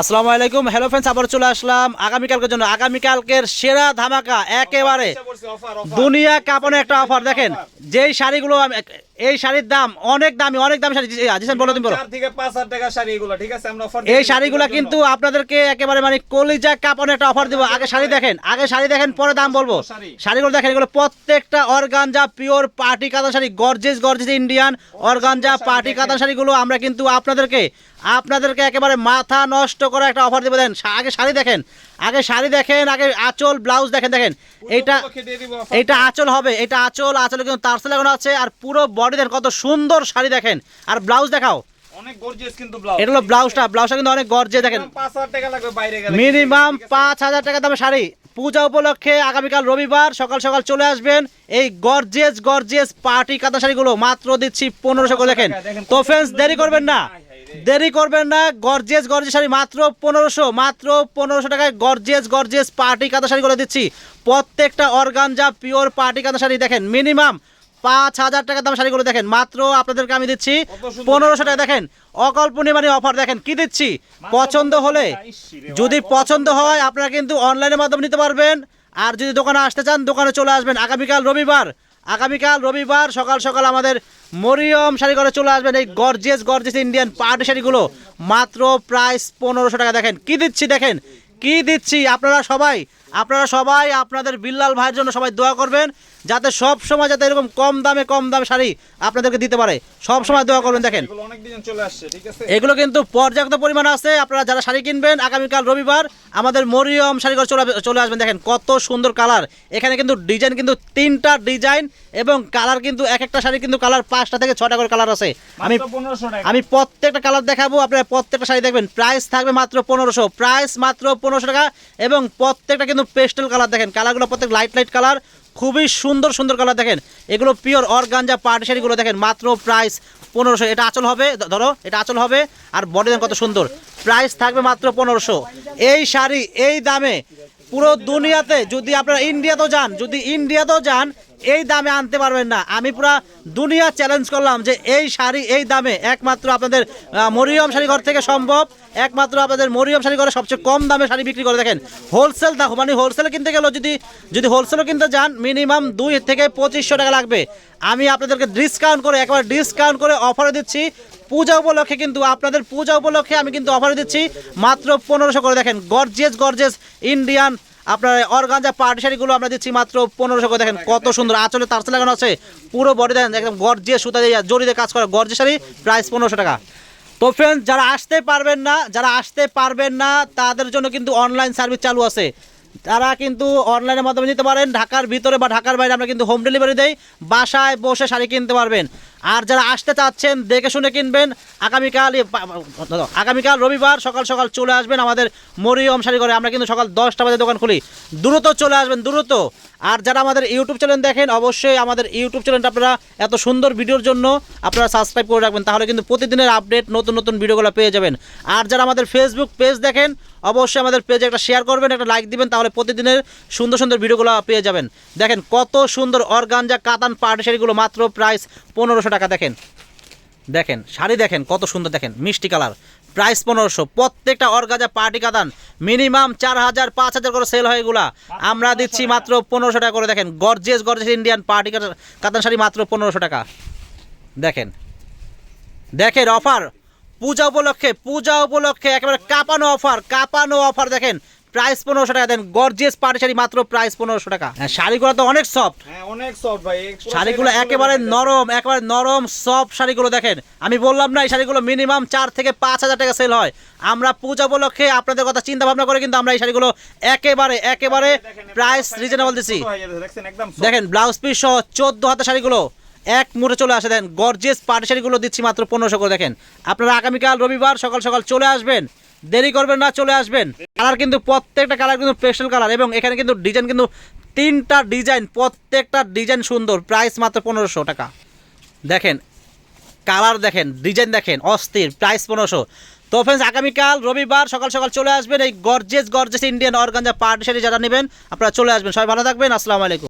আসসালামু আলাইকুম। Hello friends আবার চলে আসলাম। আগামীকালকের জন্য আগামীকালকের সেরা ধামাকা একেবারে দুনিয়া কাঁপানো একটা অফার। দেখেন যেই শাড়িগুলো আমি এই শাড়ির দাম অনেক দামি অনেক দামি শাড়ি। আজিসান বলো তুমি বলো। থেকে পাঁচ হাজার টাকা শাড়ি এগুলো ঠিক আছে? আমরা offer এই শাড়িগুলো কিন্তু আপনাদেরকে একেবারে মানে কলিজা কাঁপানো একটা অফার দিব। আগে শাড়ি দেখেন আগে শাড়ি দেখেন পরে দাম বলব। শাড়ি। শাড়িগুলো দেখেন এগুলো প্রত্যেকটা organza pure party katan sari gorgeous gorgeous Indian organza party. Katan শাড়িগুলো আমরা কিন্তু আপনাদেরকে আপনাদেরকে একেবারে মাথা নষ্ট করা একটা অফার দেবো। দেন আগে শাড়ি দেখেন আগে শাড়ি দেখেন আগে আঁচল ব্লাউজ দেখেন দেখেন। offer। এইটা আঁচল হবে এটা আঁচল আঁচলে কিন্তু তারসেল লাগানো আছে আর পুরো বডি দেখেন কত সুন্দর শাড়ি দেখেন। আর ব্লাউজ দেখাও। অনেক গর্জিয়াস কিন্তু ব্লাউজ এটা হলো ব্লাউজটা ব্লাউজটা কিন্তু অনেক গর্জে দেখেন। টাকা লাগবে বাইরে গেলে। মিনিমাম টাকা শাড়ি। পূজা উপলক্ষে আগামীকাল রবিবার সকাল সকাল চলে আসবেন। এই পার্টি কাতা শাড়িগুলো মাত্র দিচ্ছি পনেরোশো করে দেখেন। তো ফ্রেন্ডস দেরি করবেন না। দেরি করবেন না গর্জেস গর্জেস শাড়ি মাত্র পনেরোশো মাত্র পনেরোশো টাকায় গর্জেস গর্জেস পার্টি কাতা শাড়িগুলো দিচ্ছি। প্রত্যেকটা অর্গানজা পিওর পার্টি কাতা শাড়ি দেখেন মিনিমাম পাঁচ হাজার টাকা দাম শাড়িগুলো দেখেন মাত্র আপনাদেরকে আমি দিচ্ছি পনেরোশো টাকা দেখেন অকল্পনীয় মানে অফার দেখেন কি দিচ্ছি? পছন্দ হলে যদি পছন্দ হয় আপনারা কিন্তু অনলাইনের মাধ্যমে নিতে পারবেন। আর যদি দোকানে আসতে চান দোকানে চলে আসবেন। আগামীকাল রবিবার আগামীকাল রবিবার সকাল সকাল আমাদের মরিয়ম শাড়ি করে চলে আসবেন। এই গর্জেস গর্জেস ইন্ডিয়ান পার্টি শাড়িগুলো। মাত্র প্রাইস পনেরোশো টাকা দেখেন। কি দিচ্ছি দেখেন? কি দিচ্ছি? আপনারা সবাই আপনারা সবাই আপনাদের বিল্লাল ভাইয়ের জন্য সবাই দোয়া করবেন যাতে সব সময় যাতে এরকম কম দামে কম দামে শাড়ি আপনাদেরকে দিতে পারে। সব সময় দোয়া করবেন দেখেন। এগুলো কিন্তু পর্যাপ্ত পরিমাণ আছে আপনারা যারা শাড়ি কিনবেন আগামীকাল রবিবার আমাদের মরিয়ম শাড়িঘর চলে চলে আসবেন দেখেন কত সুন্দর কালার। এখানে কিন্তু ডিজাইন কিন্তু তিনটা ডিজাইন এবং কালার কিন্তু এক একটা শাড়ি কিন্তু কালার পাঁচটা থেকে ছটা করে কালার আছে। আমি মাত্র 1500 টাকা। আমি প্রত্যেকটা কালার দেখাবো আপনারা প্রত্যেকটা শাড়ি দেখবেন। প্রাইস থাকবে মাত্র পনেরোশো প্রাইস মাত্র পনেরোশো টাকা এবং প্রত্যেকটা কিন্তু পেস্টেল কালার দেখেন, কালারগুলো প্রত্যেক লাইট লাইট কালার, খুবই সুন্দর সুন্দর কালার দেখেন। এগুলো পিওর অর্গানজা পার্টি শাড়িগুলো দেখেন, মাত্র প্রাইস পনেরোশো। এটা আচল হবে ধরো, এটা আচল হবে, আর বডি কত সুন্দর। প্রাইস থাকবে মাত্র পনেরোশো। এই শাড়ি, এই দামে পুরো দুনিয়াতে যদি আপনারা ইন্ডিয়াতেও যান, যদি ইন্ডিয়াতেও যান এই দামে আনতে পারবেন না। আমি পুরো দুনিয়া চ্যালেঞ্জ করলাম যে এই শাড়ি এই দামে একমাত্র আপনাদের মরিয়ম শাড়ি ঘর থেকে সম্ভব। একমাত্র আপনাদের মরিয়ম শাড়ি ঘরে সবচেয়ে কম দামে শাড়ি বিক্রি করে। দেখেন হোলসেল দেখো মানে হোলসেলে কিনতে গেলেও যদি যদি হোলসেলও কিনতে যান মিনিমাম দুই থেকে পঁচিশশো টাকা লাগবে। আমি আপনাদেরকে ডিসকাউন্ট করে, একবার ডিসকাউন্ট করে অফারে দিচ্ছি। পূজা উপলক্ষে কিন্তু, আপনাদের পূজা উপলক্ষে আমি কিন্তু অফারে দিচ্ছি। মাত্র পনেরোশো করে। দেখেন গর্জেস গর্জেস ইন্ডিয়ান আপনার অর্গানজা পার্টি শাড়িগুলো আমরা দিচ্ছি মাত্র পনেরোশো করে। দেখেন কত সুন্দর আঁচলে তারসে লাগানো আছে। পুরো বডি দেন একদম গর্জে সুতা দিয়ে জড়িয়ে কাজ করা গর্জে শাড়ি প্রাইস পনেরোশো টাকা। তো ফ্রেন্ড যারা আসতে পারবেন না, যারা আসতে পারবেন না, তাদের জন্য কিন্তু অনলাইন সার্ভিস চালু আছে। তারা কিন্তু অনলাইনের মাধ্যমে নিতে পারেন। ঢাকার ভিতরে বা ঢাকার বাইরে আমরা কিন্তু হোম ডেলিভারি দেই। বাসায় বসে শাড়ি কিনতে পারবেন। আর যারা আসতে চাচ্ছেন, দেখে শুনে কিনবেন, আগামীকাল আগামীকাল রবিবার সকাল সকাল চলে আসবেন আমাদের মরিয়ম শাড়ি করে আমরা কিন্তু সকাল দশটা বাজে দোকান খুলি। দ্রুত চলে আসবেন, দ্রুত। আর যারা আমাদের ইউটিউব চ্যানেল দেখেন, অবশ্যই আমাদের ইউটিউব চ্যানেলটা আপনারা এত সুন্দর ভিডিওর জন্য আপনারা সাবস্ক্রাইব করে রাখবেন, তাহলে কিন্তু প্রতিদিনের আপডেট, নতুন নতুন ভিডিওগুলো পেয়ে যাবেন। আর যারা আমাদের ফেসবুক পেজ দেখেন, অবশ্যই আমাদের পেজে একটা শেয়ার করবেন, একটা লাইক দিবেন, তাহলে প্রতিদিনের সুন্দর সুন্দর ভিডিওগুলো পেয়ে যাবেন। দেখেন কত সুন্দর অর্গানজা কাতান পার্টি শাড়িগুলো মাত্র প্রাইস পনেরোশো টাকা দেখেন। দেখেন, শাড়ি দেখেন, কত সুন্দর দেখেন, মিষ্টি কালার। প্রাইস পনেরোশো। প্রত্যেকটা অর্গাজা পার্টি কাদান, মিনিমাম চার হাজার, পাঁচ হাজার করে সেল হয় এগুলা। আমরা দিচ্ছি মাত্র পনেরোশো টাকা করে দেখেন। গর্জেস গর্জেস ইন্ডিয়ান পার্টি কাতান শাড়ি মাত্র পনেরোশো টাকা। দেখেন। দেখেন অফার পূজা উপলক্ষে পূজা উপলক্ষে একেবারে কাঁপানো অফার কাঁপানো অফার দেখেন। প্রাইস পনেরোশো টাকা। দেন গর্জিয়াস পার্টি শাড়ি মাত্র প্রাইস পনেরোশো টাকা। হ্যাঁ, শাড়িগুলো তো অনেক সফট হ্যাঁ অনেক সফট ভাই। শাড়িগুলো একেবারে নরম একেবারে নরম সফট শাড়িগুলো দেখেন। আমি বললাম না এই শাড়িগুলো মিনিমাম চার থেকে পাঁচ হাজার টাকা সেল হয়। আমরা পূজা উপলক্ষে আপনাদের কথা চিন্তা ভাবনা করে কিন্তু আমরা এই শাড়িগুলো একেবারে একেবারে প্রাইস রিজনেবল দিচ্ছি। দেখেন ব্লাউজ পিস সহ চোদ্দ হাতে শাড়িগুলো এক মুঠে চলে আসে। দেন গর্জিয়াস পাটি শাড়িগুলো দিচ্ছি মাত্র পনেরোশো করে। দেখেন আপনারা আগামীকাল রবিবার সকাল সকাল চলে আসবেন। দেরি করবেন না চলে আসবেন। কালার কিন্তু প্রত্যেকটা কালার কিন্তু স্পেশাল কালার এবং এখানে কিন্তু ডিজাইন কিন্তু তিনটা ডিজাইন প্রত্যেকটা ডিজাইন সুন্দর। প্রাইস মাত্র পনেরোশো টাকা। দেখেন কালার দেখেন ডিজাইন দেখেন, অস্থির। প্রাইস পনেরোশো। তো ফ্রেন্ডস আগামীকাল রবিবার সকাল সকাল চলে আসবেন এই gorgeous gorgeous Indian organza party sari যারা নেবেন, আপনারা চলে আসবেন। সবাই ভালো থাকবেন। আসসালামু আলাইকুম।